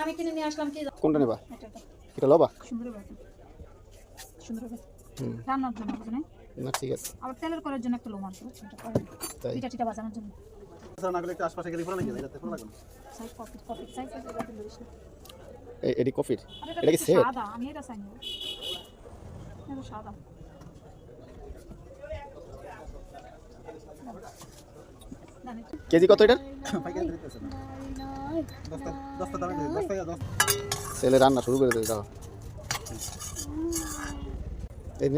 আমি কিনে নিয়ে আসলাম কি? কোনটা নেবা? এটা লবা? সুন্দর। সুন্দর রান্নার জন্য বুঝলেন না ঠিক আছে। আবার তেলের করার জন্য একটা লোম আছে। বুঝছেন? এটা করেন তাই। পিঠা টিটা বাজানোর জন্য। এটা কফির এটা কি সেট সাদা। আমি এটা চাই সাদা জানি তো। কেজি কত এটার টাকা ছেলে রান্না শুরু করে দেবে দাও এই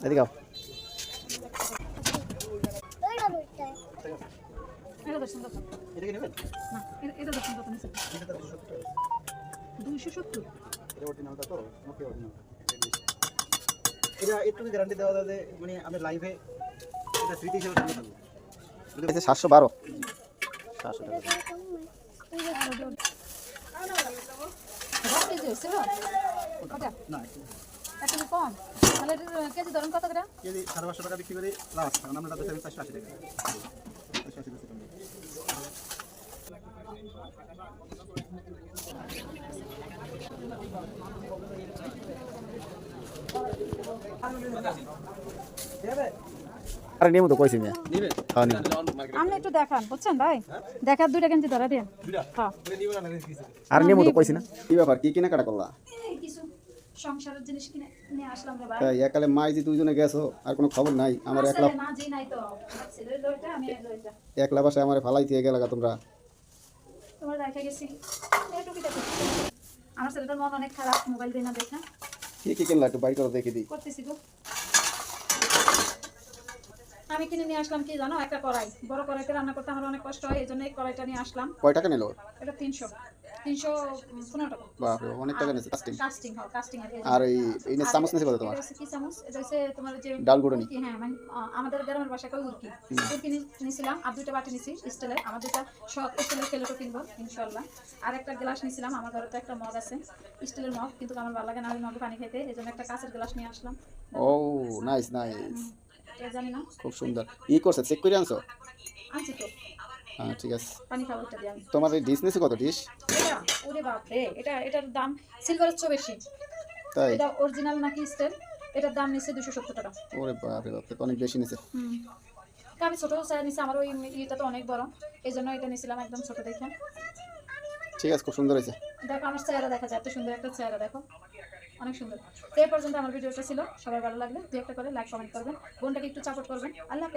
এদিকে আও। এটা এটা এটা- এটা এটা। দুইশো সত্তর এটা একটু গ্যারান্টি দেওয়া যায় যে মানে আমি লাইভে এটা স্মৃতি হিসেবে থাকবে থাকবে এটা সাতশো বারো। সাতশো টাকা। কেজি সাড়ে পাঁচশো টাকা বিক্রি করি লাস্ট কারণ আমরা তাদের সাথে চারশো আশি টাকা। চারশো আশি টাকা আরে নেব তো কইছি মিয়া নিবে খাওয়া নিবো আপনি একটু দেখান বুঝছেন ভাই? দেখার দুইটা কেজি ধরা দেন হ্যাঁ। আর নেব তো কইছি না। কি ব্যাপার কি কেনাকাটা করলা? এই কিছু সংসারের জিনিস কিনে নিয়ে আসলাম রে ভাই। একালে মাই যে দুইজনে গেছো আর কোনো খবর নাই? আমার একলা না নাই তো। আমি একলা বাসায় আমার ফালাই দিয়ে গেলা তোমরা। তোমার রেখে গেছি। এই টুকিটা করছি। আমার ছেলেটার মন অনেক খারাপ মোবাইল দিয়ে না দেখা। কি কি কিনলা একটু বাড়ি করে দেখে দিই। করতেছি গো। আমি কিনে নিয়ে আসলাম কি জানো? একটা কড়াই। বড় কড়াইতে রান্না করতে আমার অনেক কষ্ট হয় এই জন্য এই কড়াইটা নিয়ে আসলাম। কয় টাকা নিল? এটা তিনশো। তিনশো পনেরো টাকা। অনেক টাকা নিয়েছে কাস্টিং কাস্টিং হয় কাস্টিং আর এই এই না চামচ নিয়েছে কত তোমার? কি চামচ? এটা হচ্ছে তোমার যে ডাল গুঁড়ো হ্যাঁ মানে আমাদের গ্রামের ভাষায় কই উরকি। উরকি নি- নিছিলাম আর দুইটা বাটি আমার দুইটা সব স্টিলের প্লেটও কিনবো ইনশাল্লাহ। আর একটা গ্লাস নিছিলাম আমার ঘরে তো একটা মগ আছে স্টিলের মগ কিন্তু আমার ভালো লাগে না ওই মগে পানি খেতে এই জন্য একটা কাঁচের গ্লাস নিয়ে আসলাম। ও নাইস নাইস খুব সুন্দর। ই করছে চেক করে আনছো? হ্যাঁ ঠিক আছে। পানি খাব দিয়ে তোমার এই ডিশ নিয়েছে কত ডিশ? ওরে বাপ রে এটা এটার দাম সিলভারের চেয়ে বেশি। তাই? এটা অরিজিনাল নাকি স্টিল এটার দাম দুশো সত্তর টাকা। ওরে বাপরে বাপ অনেক বেশি নিয়েছে। হুম। আমি ছোটো চাই নিছি আমার ওই ইয়েটা তো অনেক বড়। এই জন্য এটা নিয়েছিলাম একদম ছোটো দেখে। ঠিক আছে খুব সুন্দর হয়েছে। দেখো আমার চেহারা দেখা যায় এত সুন্দর একটা চেহারা দেখো। অনেক সুন্দর। তো এই পর্যন্ত আমার ভিডিওটা ছিল। সবাই ভালো লাগলে দু একটা করে লাইক কমেন্ট করবেন। বোনটাকে একটু সাপোর্ট করবেন। আল্লাহ